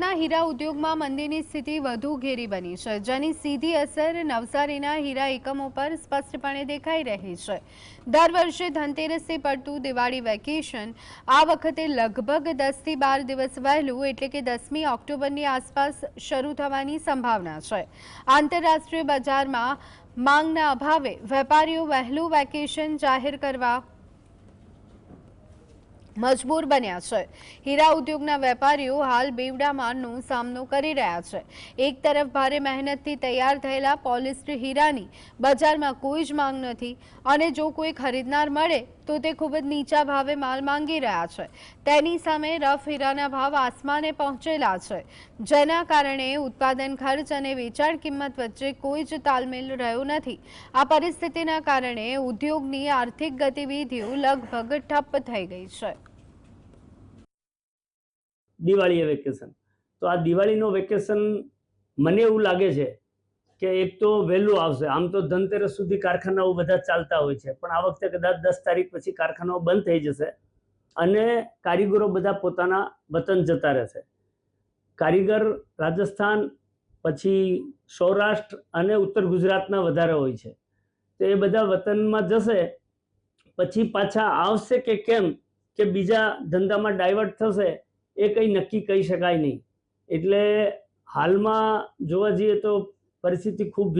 હીરા ઉદ્યોગમાં મંદીની સ્થિતિ વધુ ઘેરી બની છે, જેની સીધી અસર નવસારીના હીરા એકમો પર સ્પષ્ટપણે દેખાઈ રહી છે. દર વર્ષે ધનતેરસથી પડતું દિવાળી વેકેશન આ વખતે લગભગ દસથી બાર દિવસ વહેલું એટલે કે દસમી ઓક્ટોબરની આસપાસ શરૂ થવાની સંભાવના છે. આંતરરાષ્ટ્રીય બજારમાં માંગના અભાવે વેપારીઓ વહેલું વેકેશન જાહેર કરવા મજબૂર બન્યા છે. હીરા ઉદ્યોગના વેપારીઓ હાલ બેવડા મારનો સામનો કરી રહ્યા છે. એક તરફ ભારે મહેનતથી તૈયાર થયેલા પોલિસ્ટર હીરાની બજારમાં કોઈ જ માંગ નથી અને જો કોઈ ખરીદનાર મળે તો તે ખૂબ જ નીચા ભાવે માલ માંગી રહ્યા છે. તેની સામે રફ હીરાના ભાવ આસમાને પહોંચેલા છે. જેના કારણે ઉત્પાદન ખર્ચ અને વેચાણ કિંમત વચ્ચે કોઈ જ તાલમેલ રહ્યો નથી. આ પરિસ્થિતિના કારણે ઉદ્યોગની આર્થિક ગતિવિધિઓ લગભગ ઠપ્પ થઈ ગઈ છે. દિવાળીએ વેકેશન. તો આ દિવાળીનો વેકેશન મને એવું લાગે છે કે એક તો વહેલું આવશે. આમ તો ધનતેરસ સુધી કારખાનાઓ બધા ચાલતા હોય છે. પણ આ વખતે કદાચ દસ તારીખ પછી કારખાનાઓ બંધ થઈ જશે અને કારીગરો બધા પોતાના વતન જતા રહેશે. કારીગર રાજસ્થાન, પછી સૌરાષ્ટ્ર અને ઉત્તર ગુજરાતના વધારે હોય છે. તો એ બધા વતનમાં જશે. પછી પાછા આવશે કે કેમ? કે બીજા ધંધામાં ડાયવર્ટ થશે. એ કંઈ નક્કી કહી શકાય નહીં. એટલે હાલમાં જોવા જઈએ તો પરિસ્થિતિ ખૂબ